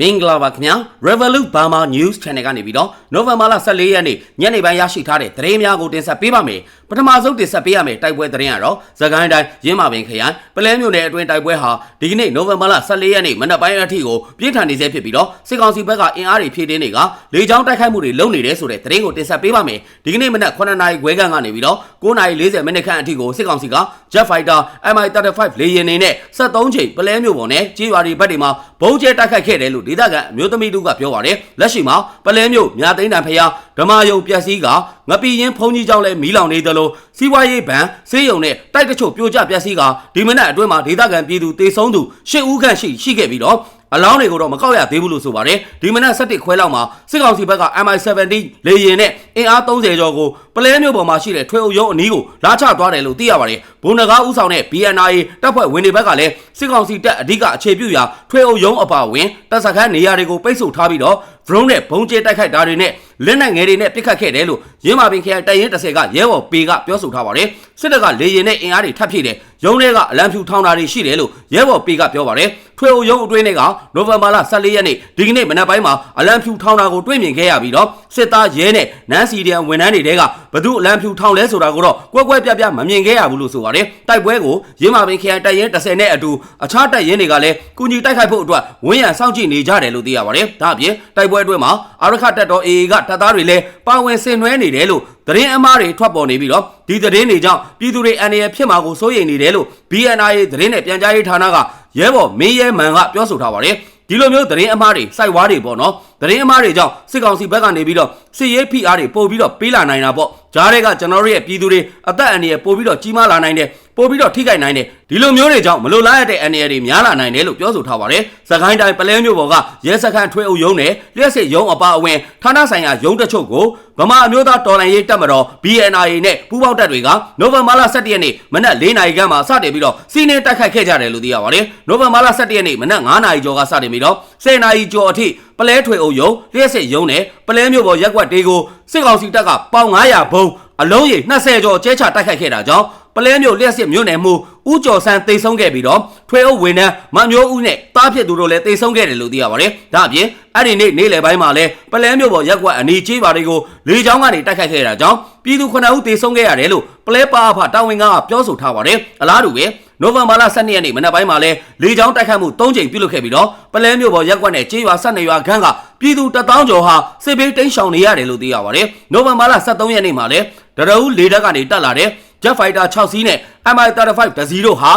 မင်္ဂလာပါခင်ဗျာ Revolut Burma News Channel ကနေပြီးတော့နိုဝင်ဘာလ14ရက်နေ့ညနေပိုင်းရရှိထားတဲ့သတင်းများကိုတင်ဆက်ပေးပါမယ် ပထမဆုံးတင်ဆက်ပေးရမယ့်တိုက်ပွဲသတင်းကတော့သခိုင်းတိုင်းရင်းမာပင်ခရိုင်ပလဲမြို့နယ်အတွင်းတိုက်ပွဲဟာဒီကနေ့နိုဝင်ဘာလ14ရက်နေ့မနက်ပိုင်းအထိကိုပြင်းထန်နေဆဲဖြစ်ပြီးတော့စစ်ကောင်စီဘက်ကအင်အားတွေဖြည့်တင်းတွေကလေကြောင်းတိုက်ခိုက်မှုတွေလုပ်နေတယ်ဆိုတဲ့သတင်းကိုတင်ဆက်ပေးပါမယ်ဒီကနေ့မနက်9:00နာရီခွဲခန့်ကနေပြီးတော့9:40မိနစ်ခန့်အထိကိုစစ်ကောင်စီက Jet Fighter Mi-35 လေယာဉ်တွေနဲ့73ချိန်ပလဲမြို့ပေါ်နဲ့ကြေးရွာတွေဘက်တွေမှာဘုံကျဲတိုက်ခိုက်ခဲ့တယ်လို့ဒေသခံအမျိုးသမီးတို့ကပြောပါတယ်လက်ရှိမှာပလဲမြို့မြသိန်းတန်ဖျားဓမ္မယုံပျက်စီးကငပီရင်ဖုန်ကြီးကြောင့်လဲမီးလောင်နေသလိုစီးပွားရေးဘဏ်ဆေးရုံနဲ့တိုက်တချို့ပြိုကျပျက်စီးကဒီမနက်အတွင်းမှာဒေသခံပြည်သူတေဆုံးသူ၈ဦးခန့်ရှိရှိခဲ့ပြီးတော့ အလောင်းတွေကိုတော့မကောက်ရသေးဘူးလို့ဆိုပါတယ်ဒီမနက်7ခွဲလောက်မှာစစ်ကောင်စီဘက်က MI-70 လေယာဉ်နဲ့အင်အား30ကျော်ကိုပလဲမျိုးပေါ်မှာရှိတဲ့ထွေအုပ်ရုံးအနီးကိုလာချသွားတယ်လို့သိရပါတယ်ဘုံနဂါဥဆောင်တဲ့ BNI တပ်ဖွဲ့ဝင်တွေဘက်ကလည်းစစ်ကောင်စီတပ်အဓိကအခြေပြုရာထွေအုပ်ရုံးအပါအဝင်တပ်စခန်းနေရာတွေကိုပိတ်ဆို့ထားပြီးတော့ drone နဲ့ဘုံကျဲတိုက်ခိုက်တာတွေနဲ့လက်နက်ငယ်တွေနဲ့ပစ်ခတ်ခဲ့တယ်လို့ရင်းမာပင်ခရိုင်တိုက်ရင်30ကရဲဘော်ပေကပြောဆိုထားပါတယ်စစ်တပ်ကလေရင်နဲ့အင်အားတွေထပ်ဖြည့်တယ်ရုံးတွေကအလံဖြူထောင်းတာတွေရှိတယ်လို့ရဲဘော်ပေကပြောပါတယ် ထွေအုပ်ရုံးအတွင်းတွေကနိုဝင်ဘာလ14ရက်နေ့ဒီကနေ့မနက်ပိုင်းမှာအလံဖြူထောင်းတာကိုတွေ့မြင်ခဲ့ရပြီးတော့စစ်သားရဲနဲ့နန်းစီဒီယန်ဝန်ထမ်းတွေတဲကဘသူအလံဖြူထောင်းလဲဆိုတာကိုတော့ကွက်ကွက်ပြပြမမြင်ခဲ့ရဘူးလို့ဆိုပါတယ်တိုက်ပွဲကိုရင်းမာပင်ခရိုင်တိုက်ရင်30နဲ့အတူအခြားတိုက်ရင်တွေကလည်းကုညီတိုက်ခိုက်ဖို့အတွက်ဝင်းရံစောင့်ကြည့်နေကြတယ်လို့သိရပါတယ်ဒါအပြင်တိုက်ပွဲအတွင်းမှာအာရခတက်တော် AA ကတပ်သားတွေလည်းပါဝင်ဆင်နွှဲနေတယ်လို့သတင်းအမှားတွေထွက်ပေါ်နေပြီးတော့ဒီသတင်းတွေကြောင့်ပြည်သူတွေအန္တရာယ်ဖြစ်မှာကိုစိုးရိမ်နေတယ်လို့ BNI သတင်းနဲ့ပြန်ကြားရေးဌာနက ရဲဘော်မင်းရဲမန်ကပြောဆိုထားပါတယ်ဒီလိုမျိုးသတင်းအမှားတွေစိုက်ဝါးတွေပေါ့နော်သတင်းအမှားတွေကြောင့်စစ်ကောင်စီဘက်ကနေပြီးတော့စစ်ရေးဖိအားတွေပို့ပြီးတော့ပေးလာနိုင်တာပေါ့ဂျားတွေကကျွန်တော်တို့ရဲ့ပြည်သူတွေအသက်အန္တရာယ်ပို့ပြီးတော့ကြီးမားလာနိုင်တယ် ပို့ပြီးတော့ထိခိုက်နိုင်တယ်ဒီလိုမျိုးတွေကြောင့်မလိုလားရတဲ့အန္တရာယ်တွေများလာနိုင်တယ်လို့ပြောဆိုထားပါတယ်စကိုင်းတိုင်းပလဲမျိုးပေါ်ကရဲစခန်းထွေအုပ်ရုံးနဲ့လျှက်စစ်ရုံးအပါအဝင်ဌာနဆိုင်ရာရုံးတချို့ကိုဗမာအမျိုးသားတော်လှန်ရေးတပ်မတော် BNI နဲ့ပူးပေါင်းတပ်တွေကနိုဝင်ဘာလ17ရက်နေ့မနက်4နာရီခန့်မှာစတင်ပြီးတော့စီးနင်းတိုက်ခိုက်ခဲ့ကြတယ်လို့သိရပါတယ်နိုဝင်ဘာလ17ရက်နေ့မနက်9နာရီကျော်ကစတင်ပြီးတော့10နာရီကျော်အထိပလဲထွေအုပ်ရုံးလျှက်စစ်ရုံးနဲ့ပလဲမျိုးပေါ်ရက်ကွက်တေးကိုစစ်ကောင်စီတပ်ကပေါင်900ဘုံအလုံးရေ20ကျော်ကျဲချတိုက်ခိုက်ခဲ့တာကြောင့်ပ လဲမျိုးလျှက်စစ်မြို့နယ်မှုဦးကျော်ဆန်းတိတ်ဆုံးခဲ့ပြီးတော့ထွေအုပ်ဝင်နှန်းမမျိုးဦးနဲ့တားဖြစ်သူတို့လည်းတိတ်ဆုံးခဲ့တယ်လို့သိရပါတယ်။ဒါအပြင်အဲ့ဒီနေ့နေ့လယ်ပိုင်းမှာလည်းပလဲမျိုးပေါ်ရက်ကွက်အနီးကျေးပါတွေကိုလေကြောင်းကနေတိုက်ခိုက်ခဲ့တာကြောင့်ပြည်သူ9ဦးတိတ်ဆုံးခဲ့ရတယ်လို့ပလဲပါအဖတာဝန်ကပြောဆိုထားပါတယ်။အလားတူပဲနိုဝင်ဘာလ12ရက်နေ့မနက်ပိုင်းမှာလဲလေကြောင်းတိုက်ခိုက်မှု၃ကြိမ်ပြုလုပ်ခဲ့ပြီးတော့ပလဲမျိုးပေါ်ရက်ကွက်နဲ့ကျေးရွာ12ရွာခန့်ကပြည်သူ1000ကျော်ဟာစစ်ဘေးတိမ်းရှောင်နေရတယ်လို့သိရပါတယ်။နိုဝင်ဘာလ13ရက်နေ့မှာလဲဒရဦးလေတပ်ကနေတက်လာတဲ့ Jet Fighter 6စီးနဲ့ MI-35 တစီးတို့ဟာ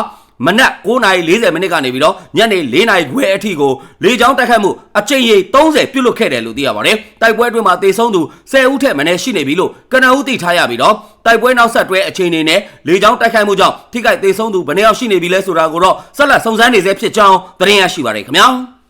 မနက်9:40မိနစ်ကနေပြီးတော့ညနေ4:00ခွဲအထိကိုလေကြောင်းတိုက်ခတ်မှုအကြိမ်ရေ30ပြုတ်လွတ်ခဲ့တယ်လို့သိရပါတယ်။တိုက်ပွဲအတွင်းမှာတေဆုံးသူ10ဦးထက်မနည်းရှိနေပြီလို့ကနဦးသိထားရပြီးတော့တိုက်ပွဲနောက်ဆက်တွဲအခြေအနေနဲ့လေကြောင်းတိုက်ခိုက်မှုကြောင့်ထိခိုက်တေဆုံးသူဘယ်နှယောက်ရှိနေပြီလဲဆိုတာကိုတော့ဆက်လက်စုံစမ်းနေဆဲဖြစ်ကြောင်းသတင်းရရှိပါတယ်ခင်ဗျာ။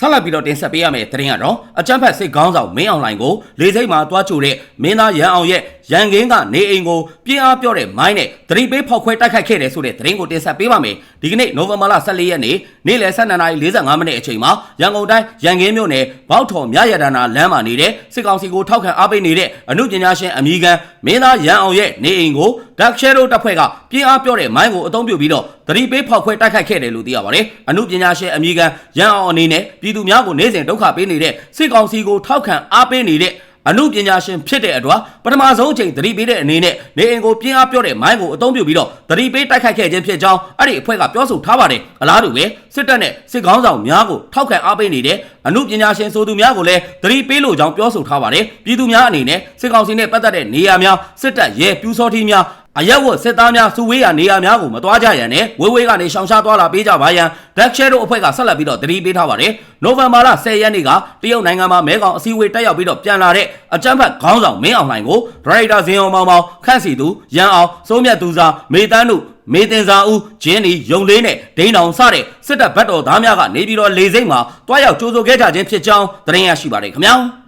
ဆက်လက်ပြီးတော့တင်ဆက်ပေးရမယ့်သတင်းကတော့အကြမ်းဖက်စစ်ခေါင်းဆောင်မင်းအောင်လှိုင်ကိုလေစိတ်မှာတွားချိုတဲ့မင်းသားရန်အောင်ရဲ့ ရန်ကင်းကနေအိမ်ကိုပြင်းအားပြောတဲ့မိုင်းနဲ့သတိပေးဖောက်ခွဲတိုက်ခိုက်ခဲ့တယ်ဆိုတဲ့သတင်းကိုတင်ဆက်ပေးပါမယ်ဒီကနေ့နိုဝင်ဘာလ14ရက်နေ့နေ့လယ်12:45မိနစ်အချိန်မှာရန်ကုန်တိုင်းရန်ကင်းမြို့နယ်ဘောက်ထော်မြရတနာလမ်းမှာနေတဲ့စစ်ကောင်စီကိုထောက်ခံအားပေးနေတဲ့အမှုပညာရှင်အမည်ခံမင်းသားရန်အောင်ရဲ့နေအိမ်ကို Dark Shadow တပ်ဖွဲ့ကပြင်းအားပြောတဲ့မိုင်းကိုအသုံးပြုပြီးတော့သတိပေးဖောက်ခွဲတိုက်ခိုက်ခဲ့တယ်လို့သိရပါတယ်အမှုပညာရှင်အမည်ခံရန်အောင်အနေနဲ့ပြည်သူများကိုနေ့စဉ်ဒုက္ခပေးနေတဲ့စစ်ကောင်စီကိုထောက်ခံအားပေးနေတဲ့ အမှုပညာရှင်ဖြစ်တဲ့အတွက်ပထမဆုံးအချိန်သတိပေးတဲ့အနေနဲ့နေအိမ်ကိုပြင်းအားပြောတဲ့မိုင်းကိုအသုံးပြုပြီးတော့သတိပေးတိုက်ခိုက်ခဲ့ခြင်းဖြစ်ကြောင်းအဲ့ဒီအဖွဲ့ကပြောဆိုထားပါတယ်အလားတူပဲစစ်တပ်နဲ့စစ်ကောင်းဆောင်များကိုထောက်ခံအားပေးနေတဲ့အမှုပညာရှင်ဆိုသူများကိုလည်းသတိပေးလို့ကြောင်းပြောဆိုထားပါတယ်ပြည်သူများအနေနဲ့စစ်ကောင်စီနဲ့ပတ်သက်တဲ့နေရာများစစ်တပ်ရဲပြူစောထီးများ အရက်ဝတ်စစ်သားများစုဝေးရာနေရာများကိုမသွားကြရန်နဲ့ဝေးဝေးကနေရှောင်ရှားသွားလာပေးကြပါရန် Black Shadow အဖွဲ့ကဆက်လက်ပြီးတော့တတိပေးထားပါတယ်။နိုဝင်ဘာလ10ရက်နေ့ကတရုတ်နိုင်ငံမှာမဲကောင်အစည်းအဝေးတက်ရောက်ပြီးတော့ပြန်လာတဲ့အကြမ်းဖက်ခေါင်းဆောင်မင်းအောင်လှိုင်ကိုဒရိုက်တာဇင်အောင်မောင်မောင်ခန့်စီသူရန်အောင်စိုးမြတ်သူစာမေတန်းတို့မေတင်စာဦးဂျင်းဒီယုံလေးနဲ့ဒိန်းတောင်စတဲ့စစ်တပ်ဘက်တော်သားများကနေပြီးတော့လေစိမ့်မှာတွားရောက်ကြိုးဆိုခဲ့ကြခြင်းဖြစ်ကြောင်းသတင်းရရှိပါတယ်ခင်ဗျာ။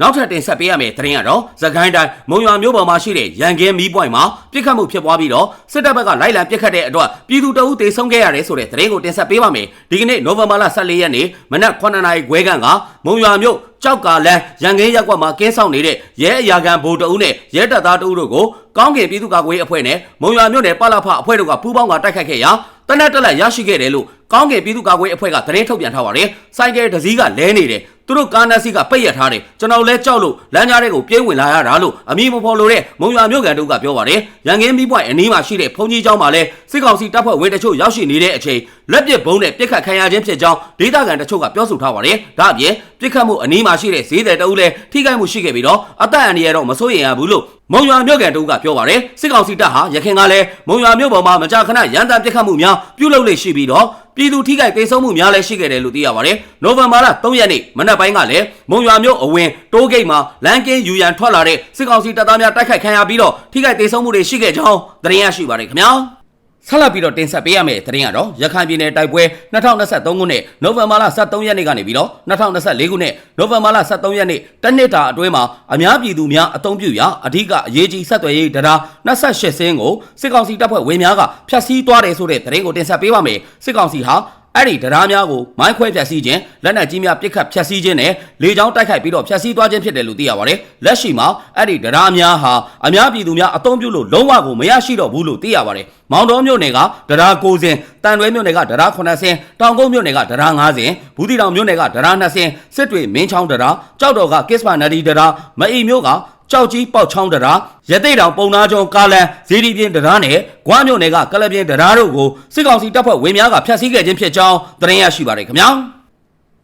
နောက်ထပ်တင်ဆက်ပေးရမယ့်သတင်းကတော့သခိုင်းတိုင်းမုံရွာမြို့ပေါ်မှာရှိတဲ့ရန်ကင်းမီးပွိုင်မှာပြစ်ခတ်မှုဖြစ်ပွားပြီးတော့စစ်တပ်ဘက်ကလိုက်လံပြစ်ခတ်တဲ့အတွက်ပြည်သူတအုပ်တေဆုံးခဲ့ရတယ်ဆိုတဲ့သတင်းကိုတင်ဆက်ပေးပါမယ်ဒီကနေ့နိုဝင်ဘာလ14ရက်နေ့မနက်9:00နာရီခွဲခန့်ကမုံရွာမြို့ကြောက်ကလန်းရန်ကင်းရက်ကွက်မှာကင်းဆောင်နေတဲ့ရဲအရာခံဗိုလ်တအုပ်နဲ့ရဲတပ်သားတအုပ်တို့ကိုကောင်းကင်ပြည်သူ့ကာကွယ်ရေးအဖွဲ့နဲ့မုံရွာမြို့နယ်ပလဖအဖွဲ့တို့ကပူးပေါင်းကတိုက်ခိုက်ခဲ့ရာတနက်တက်လက်ရရှိခဲ့တယ်လို့ကောင်းကင်ပြည်သူ့ကာကွယ်အဖွဲ့ကသတင်းထုတ်ပြန်ထားပါတယ်စိုက်ကယ်တစ်စီးကလဲနေတယ် သူတို့ကားနက်စီကပိတ်ရထားတယ်ကျွန်တော်လဲကြောက်လို့လမ်းကြားတွေကိုပြေးဝင်လာရတာလို့အမည်မဖော်လို့တဲ့မုံရွာမြို့ကန်တို့ကပြောပါတယ်ရန်ကင်းမိပွိုင်အနီးမှာရှိတဲ့ဖုန်ကြီးကျောင်းမှာလဲစစ်ကောင်စီတပ်ဖွဲ့ဝင်တချို့ရောက်ရှိနေတဲ့အချိန်လက်ပစ်ဘုံနဲ့ပြစ်ခတ်ခံရခြင်းဖြစ်ကြောင်းဒေသခံတချို့ကပြောဆိုထားပါတယ်ဒါအပြင်ပြစ်ခတ်မှုအနီးမှာရှိတဲ့ဈေးသည်တအုပ်လဲထိခိုက်မှုရှိခဲ့ပြီးတော့အသက်အန္တရာယ်တော့မစိုးရိမ်ရဘူးလို့မုံရွာမြို့ကန်တို့ကပြောပါတယ်စစ်ကောင်စီတပ်ဟာရခိုင်ကလည်းမုံရွာမြို့ပေါ်မှာမကြာခဏရန်တမ်းပြစ်ခတ်မှုများပြုလုပ်လေရှိပြီးတော့ပြည်သူထိခိုက်ဒေဆုံးမှုများလည်းရှိခဲ့တယ်လို့သိရပါတယ်။နိုဝင်ဘာလ3ရက်နေ့မနက်ပိုင်းကလည်းမုံရွာမြို့အဝင်တိုးဂိတ်မှာလမ်းကင်းယူရန်ထွက်လာတဲ့စစ်ကောင်စီတပ်သားများတိုက်ခိုက်ခံရပြီးတော့ထိခိုက်ဒေဆုံးမှုတွေရှိခဲ့ကြောင်းသတင်းရရှိပါတယ်ခင်ဗျာ။ ဆက်လက်ပြီးတော့တင်ဆက်ပေးရမယ့်သတင်းကတော့ရခိုင်ပြည်နယ်တိုက်ပွဲ2023ခုနှစ်နိုဝင်ဘာလ23ရက်နေ့ကနေပြီးတော့2024ခုနှစ်နိုဝင်ဘာလ23ရက်နေ့တနစ်တာအတွင်းမှာအများပြည်သူများအုံပြုရာအဓိကအရေးကြီးဆက်သွယ်ရေးတရား28စင်းကိုစစ်ကောင်စီတပ်ဖွဲ့ဝင်များကဖျက်ဆီးသွားတယ်ဆိုတဲ့သတင်းကိုတင်ဆက်ပေးပါမယ်စစ်ကောင်စီဟာ အဲ့ဒီတရားများကိုမိုင်းခွဲဖျက်ဆီးခြင်းလက်နက်ကြီးများပစ်ခတ်ဖျက်ဆီးခြင်းနဲ့လေကြောင်းတိုက်ခိုက်ပြီးတော့ဖျက်ဆီးသွားခြင်းဖြစ်တယ်လို့သိရပါတယ်။လက်ရှိမှာအဲ့ဒီတရားများဟာအများပြည်သူများအုံပြုလို့လုံးဝကိုမရရှိတော့ဘူးလို့သိရပါတယ်။မောင်တော်မြို့နယ်ကတရား9စင်တန်တွဲမြို့နယ်ကတရား9စင်တောင်ကုန်းမြို့နယ်ကတရား9စင်ဘူးတီတောင်မြို့နယ်ကတရား2စင်စစ်တွေမင်းချောင်းတရားကြောက်တော်ကကစ္စပါနဒီတရားမအီမြို့က ကြောက်ကြီးပေါက်ချောင်းတရားရသိတ်တောင်ပုံနာကျော်ကားလန်ဇီဒီပြင်းတရားနဲ့ဂွားမြို့နယ်ကကလပြင်းတရားတို့ကိုစစ်ကောင်စီတပ်ဖွဲ့ဝင်များကဖျက်ဆီးခဲ့ခြင်းဖြစ်ကြောင်းသတင်းရရှိပါတယ်ခင်ဗျာ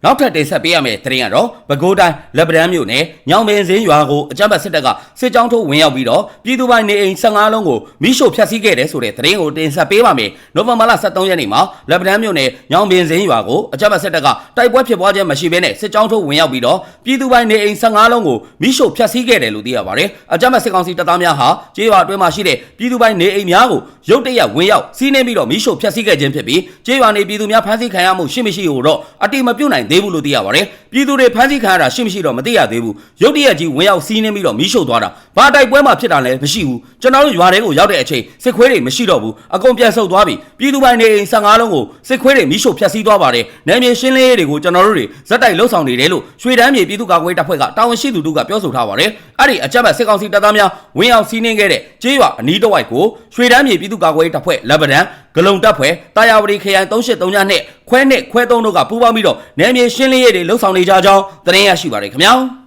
နောက်ထပ်တင်ဆက်ပေးရမယ့်သတင်းကတော့ပဲခူးတိုင်းလက်ပံမြို့နယ်ညောင်ပင်စင်းရွာကိုအကြမ်းဖက်စစ်တပ်ကစစ်ကြောင်းထိုးဝင်ရောက်ပြီးတော့ပြည်သူပိုင်းနေအိမ်15လုံးကိုမိရှို့ဖျက်ဆီးခဲ့တယ်ဆိုတဲ့သတင်းကိုတင်ဆက်ပေးပါမယ်။နိုဝင်ဘာလ23ရက်နေ့မှာလက်ပံမြို့နယ်ညောင်ပင်စင်းရွာကိုအကြမ်းဖက်စစ်တပ်ကတိုက်ပွဲဖြစ်ပွားခြင်းမရှိဘဲနဲ့စစ်ကြောင်းထိုးဝင်ရောက်ပြီးတော့ပြည်သူပိုင်းနေအိမ်15လုံးကိုမိရှို့ဖျက်ဆီးခဲ့တယ်လို့သိရပါတယ်။အကြမ်းဖက်စစ်ကောင်စီတပ်သားများဟာကျေးရွာအတွင်းမှာရှိတဲ့ပြည်သူပိုင်းနေအိမ်များကို ရုတ်တရက်ဝင်ရောက်စီးနှင်းပြီးတော့မိရှို့ဖျက်ဆီးခဲ့ခြင်းဖြစ်ပြီးကျေးရွာနေပြည်သူများဖမ်းဆီးခံရမှုရှိမရှိကိုတော့အတိမပြုတ်နိုင်သေးဘူးလို့သိရပါတယ်။ပြည်သူတွေဖမ်းဆီးခံရတာရှိမရှိတော့မသိရသေးဘူး။ရုတ်တရက်ကြီးဝင်ရောက်စီးနှင်းပြီးတော့မိရှို့သွားတာ။ဘာတိုက်ပွဲမှဖြစ်တာလည်းမရှိဘူး။ကျွန်တော်တို့ရွာတွေကိုရောက်တဲ့အချိန်စစ်ခွေးတွေမရှိတော့ဘူး။အကုန်ပြန်ဆုတ်သွားပြီ။ပြည်သူပိုင်းနေအိမ်15လုံးကိုစစ်ခွေးတွေမိရှို့ဖျက်ဆီးသွားပါတယ်။နယ်မြေရှင်းလင်းရေးတွေကိုကျွန်တော်တို့တွေဇက်တိုက်လှုပ်ဆောင်နေတယ်လို့ရွှေတန်းမြေပြည်သူ့ကာကွယ်တပ်ဖွဲ့ကတာဝန်ရှိသူတို့ကပြောဆိုထားပါတယ်။အဲ့ဒီအကြမ်းဖက်စစ်ကောင်စီတပ်သားများဝင်ရောက်စီးနှင်းခဲ့တဲ့ကျေးရွာအနီးတစ်ဝိုက်ကိုရွှေတန်းမြေပြည်သူ့ကာကွယ်တပ်ဖွဲ့လက်ပဒံဂလုံတပ်ဖွဲ့တာယာဝတီခရိုင်383နဲ့ခွဲနဲ့ခွဲ3တို့ကပူးပေါင်းပြီးတော့နယ်မြေရှင်းလင်းရေးတွေလှုပ်ဆောင်နေကြကြောင်းသတင်းရရှိပါတယ်ခင်ဗျာ။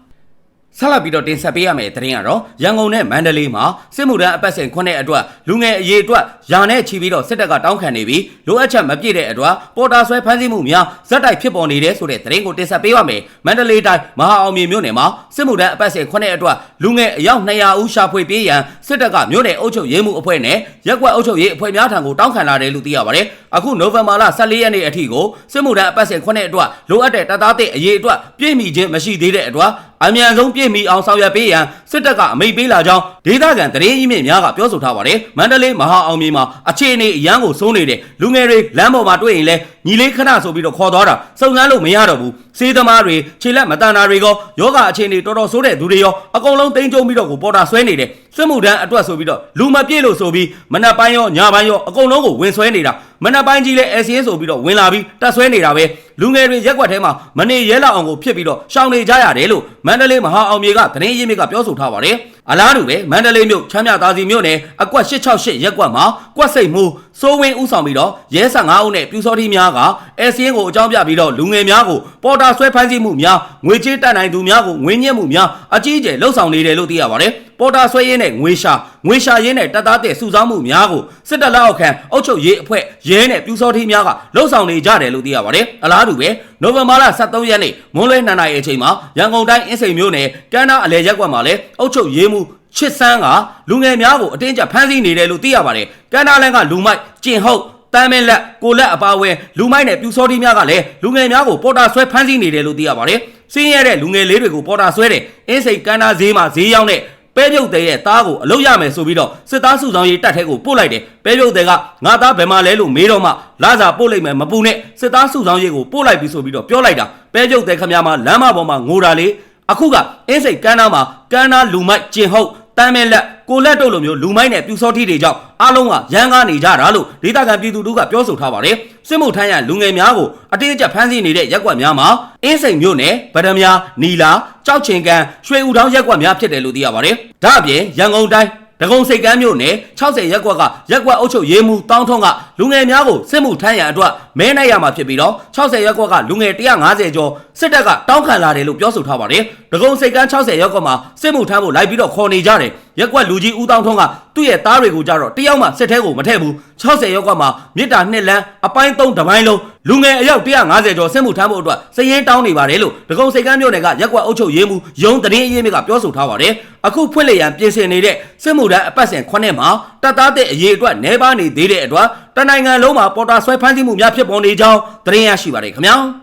ဆက်လက်ပြီးတော့တင်ဆက်ပေးရမယ့်သတင်းကတော့ရန်ကုန်နဲ့မန္တလေးမှာစစ်မှုထမ်းအပတ်စဉ်ခွန်းတဲ့အတွက်လူငယ်အရေးအတွက်ယာနဲ့ချီပြီးတော့စစ်တပ်ကတောင်းခံနေပြီးလိုအပ်ချက်မပြည့်တဲ့အတွက်ပေါ်တာဆွဲဖမ်းဆီးမှုများဇက်တိုက်ဖြစ်ပေါ်နေတယ်ဆိုတဲ့သတင်းကိုတင်ဆက်ပေးပါမယ်မန္တလေးတိုင်းမဟာအောင်မြေမြို့နယ်မှာစစ်မှုထမ်းအပတ်စဉ်ခွန်းတဲ့အတွက်လူငယ်အယောက်200ဦးရှာဖွေပြေးရန်စစ်တပ်ကမြို့နယ်အုပ်ချုပ်ရေးမှုအဖွဲ့နဲ့ရက်ကွက်အုပ်ချုပ်ရေးအဖွဲ့များထံကိုတောင်းခံလာတယ်လို့သိရပါတယ်အခုနိုဝင်ဘာလ14ရက်နေ့အထိကိုစစ်မှုထမ်းအပတ်စဉ်ခွန်းတဲ့အတွက်လိုအပ်တဲ့တပ်သားတဲ့အရေးအတွက်ပြည့်မီခြင်းမရှိသေးတဲ့အတွက် အမြန်ဆုံးပြည့်မီအောင်ဆောင်ရွက်ပေးရန်စစ်တပ်ကအမိန့်ပေးလာကြောင်းဒေသခံသတင်းကြီးမြင့်များကပြောဆိုထားပါတယ်။မန္တလေးမဟာအောင်မြေမှာအခြေအနေအရန်ကိုစိုးနေတဲ့လူငယ်တွေလမ်းပေါ်မှာတွေ့ရင်လဲညီလေးခဏဆိုပြီးတော့ခေါ်သွားတာစုံစမ်းလို့မရတော့ဘူး။စေးသမားတွေခြေလက်မတန်တာတွေကောယောဂအခြေအနေတော်တော်ဆိုးတဲ့သူတွေရောအကုန်လုံးတင်းကျုံပြီးတော့ကိုပေါ်တာဆွဲနေတယ်။စစ်မှုထမ်းအတွက်ဆိုပြီးတော့လူမပြည့်လို့ဆိုပြီးမနက်ပိုင်းရောညပိုင်းရောအကုန်လုံးကိုဝင်ဆွဲနေတာမနက်ပိုင်းကြီးလဲ SCN ဆိုပြီးတော့ဝင်လာပြီးတက်ဆွဲနေတာပဲ လူငယ်တွေရက်ွက်ထဲမှာမနေရဲလောက်အောင်ကိုဖြစ်ပြီးတော့ရှောင်နေကြရတယ်လို့မန္တလေးမဟာအောင်မြေကသတင်းရင်းမြစ်ကပြောဆိုထားပါတယ်အလားတူပဲမန္တလေးမြို့ချမ်းမြသာစီမြို့နယ်အကွက်868ရက်ကွက်မှာကွက်စိတ်မှုစိုးဝင်းဥဆောင်ပြီးတော့ရဲ15ဦးနဲ့ပြူစောတိများက SCN ကိုအကြောင်းပြပြီးတော့လူငယ်များကိုပေါ်တာဆွဲဖမ်းဆီးမှုများငွေကြေးတက်နိုင်သူများကိုငွေညက်မှုများအကြီးအကျယ်လှုပ်ဆောင်နေတယ်လို့သိရပါတယ် ပေါ်တာဆွဲရင်းနဲ့ငွေရှာငွေရှာရင်းနဲ့တပ်သားတဲ့စုဆောင်းမှုများကိုစစ်တပ်လက်အောက်ခံအုပ်ချုပ်ရေးအဖွဲ့ရဲနဲ့ပြူစောတိများကလှုပ်ဆောင်နေကြတယ်လို့သိရပါတယ်အလားတူပဲနိုဝင်ဘာလ23ရက်နေ့မွန်းလွဲ2နာရီအချိန်မှာရန်ကုန်တိုင်းအင်းစိန်မြို့နယ်ကမ်းနားအလဲရက်ကွက်မှာလည်းအုပ်ချုပ်ရေးမှုချစ်ဆန်းကလူငယ်များကိုအတင်းကျပ်ဖမ်းဆီးနေတယ်လို့သိရပါတယ်ကမ်းနားလန်းကလူမိုက်ကျင်ဟုတ်တမ်းမင်းလက်ကိုလက်အပါဝဲလူမိုက်နဲ့ပြူစောတိများကလည်းလူငယ်များကိုပေါ်တာဆွဲဖမ်းဆီးနေတယ်လို့သိရပါတယ်။စင်းရဲတဲ့လူငယ်လေးတွေကိုပေါ်တာဆွဲတဲ့အင်းစိန်ကမ်းနားဈေးမှာဈေးရောက်တဲ့ ပဲပြုတ်တဲ့ရဲ့သားကိုအလုပ်ရမယ်ဆိုပြီးတော့စစ်သားစုဆောင်ရေးတပ်ထဲကိုပို့လိုက်တယ်။ပဲပြုတ်တဲ့ကငါသားဘယ်မှာလဲလို့မေးတော့မှလာစာပို့လိုက်မယ်မပူနဲ့စစ်သားစုဆောင်ရေးကိုပို့လိုက်ပြီဆိုပြီးတော့ပြောလိုက်တာ။ပဲပြုတ်တဲ့ခမများမှာလမ်းမပေါ်မှာငိုတာလေအခုကအင်းစိန်ကမ်းနားမှာကမ်းနားလူမိုက်ကျင်ဟုတ်တမ်းမဲလက် ကိုလက်တို့လိုမျိုးလူမိုက်နဲ့ပြူစောထီတွေကြောင့်အားလုံးကရန်ကားနေကြတာလို့ဒေသခံပြည်သူတို့ကပြောဆိုထားပါတယ်စစ်မှုထမ်းရလူငယ်များကိုအတင်းအကျပ်ဖမ်းဆီးနေတဲ့ရက်ကွက်များမှာအင်းစိန်မြို့နယ်ဗဒမြာနီလာကြောက်ချင်ကန်ရွှေဦးတောင်းရက်ကွက်များဖြစ်တယ်လို့သိရပါတယ်ဒါအပြင်ရန်ကုန်တိုင်းဒဂုံစိတ်ကမ်းမြို့နယ်60ရက်ကွက်ကရက်ကွက်အုပ်ချုပ်ရေးမှူးတောင်းထွန်းကလူငယ်များကိုစစ်မှုထမ်းရန်အတွက်မဲနိုင်ရမှာဖြစ်ပြီးတော့60ရက်ကွက်ကလူငယ်150ကျော်စစ်တပ်ကတောင်းခံလာတယ်လို့ပြောဆိုထားပါတယ်ဒဂုံစိတ်ကမ်း60ရက်ကွက်မှာစစ်မှုထမ်းဖို့လိုက်ပြီးတော့ခေါ်နေကြတယ် ရက်ကွက်လူကြီးဦးတောင်းထွန်းကသူ့ရဲ့သားတွေကိုကြတော့တယောက်မှစစ်ထဲကိုမထည့်ဘူး60ရက်ကွက်မှာမြစ်တာနှစ်လန်းအပိုင်း3တပိုင်းလုံးလူငယ်အယောက်150ကျော်စစ်မှုထမ်းဖို့အတွက်စည်ရင်တောင်းနေပါတယ်လို့ဒဂုံစိတ်ကမ်းမြို့နယ်ကရက်ကွက်အုပ်ချုပ်ရေးမှူးယုံတရင်အရေးမြစ်ကပြောဆိုထားပါတယ်အခုဖွင့်လျရန်ပြင်ဆင်နေတဲ့စစ်မှုထမ်းအပတ်စဉ်9မှာတပ်သားတဲ့အရေးအတွက်နှဲပါနေသေးတဲ့အတွက်တနိုင်ငံလုံးမှာပေါ်တာဆွဲဖမ်းဆီးမှုများဖြစ်ပေါ်နေကြောင်းသတင်းရရှိပါတယ်ခင်ဗျာ